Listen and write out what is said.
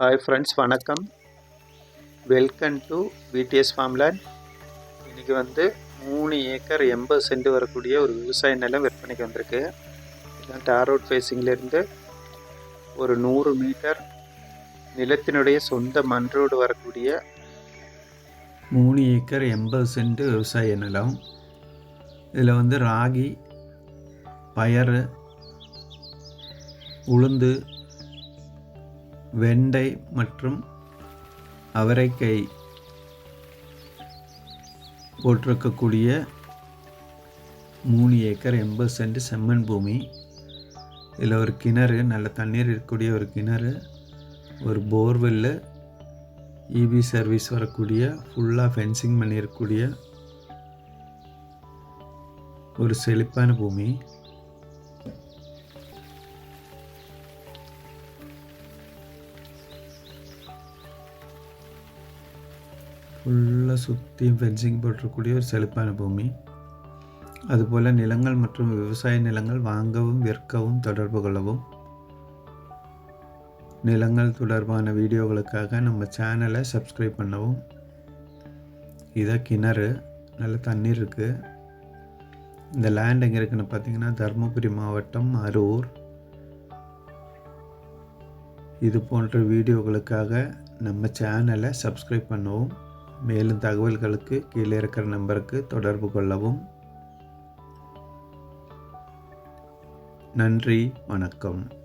Hi friends வணக்கம். Welcome to BDS farmland இன்றைக்கி வந்து மூணு ஏக்கர் எண்பது சென்ட் வரக்கூடிய ஒரு விவசாய நிலம் விற்பனைக்கு வந்திருக்கு. இதான் டார் ரோட் ஃபேஸிங்லேருந்து ஒரு நூறு மீட்டர் நிலத்தினுடைய சொந்த மண் ரோடு வரக்கூடிய மூணு ஏக்கர் எண்பது சென்ட் விவசாய நிலம். இதில் வந்து ராகி பயறு உளுந்து வெண்டை மற்றும் அவரைக்காய் போட்டிருக்கக்கூடிய மூணு ஏக்கர் எண்பது சென்ட் செம்மண் பூமி. இதில் ஒரு கிணறு நல்ல தண்ணீர் இருக்கக்கூடிய ஒரு கிணறு ஒரு போர்வெல்லு இபி சர்வீஸ் வரக்கூடிய ஃபுல்லாக ஃபென்சிங் பண்ணியிருக்கக்கூடிய ஒரு செழிப்பான பூமி. ஃபுல்லாக சுற்றியும் ஃபென்சிங் போட்டிருக்கக்கூடிய ஒரு செழிப்பான பூமி. அதுபோல் நிலங்கள் மற்றும் விவசாய நிலங்கள் வாங்கவும் விற்கவும் தொடர்பு கொள்ளவும். நிலங்கள் தொடர்பான வீடியோகளுக்காக நம்ம சேனலை சப்ஸ்கிரைப் பண்ணவும். இதான் கிணறு நல்ல தண்ணீர் இருக்குது இந்த லேண்ட் எங்கே இருக்குன்னு பார்த்தீங்கன்னா தருமபுரி மாவட்டம் அரூர். இது போன்ற வீடியோகளுக்காக நம்ம சேனலை சப்ஸ்கிரைப் பண்ணவும். மேலும் தகவல்களுக்கு கீழே இருக்கிற நம்பருக்கு தொடர்பு கொள்ளவும். நன்றி வணக்கம்.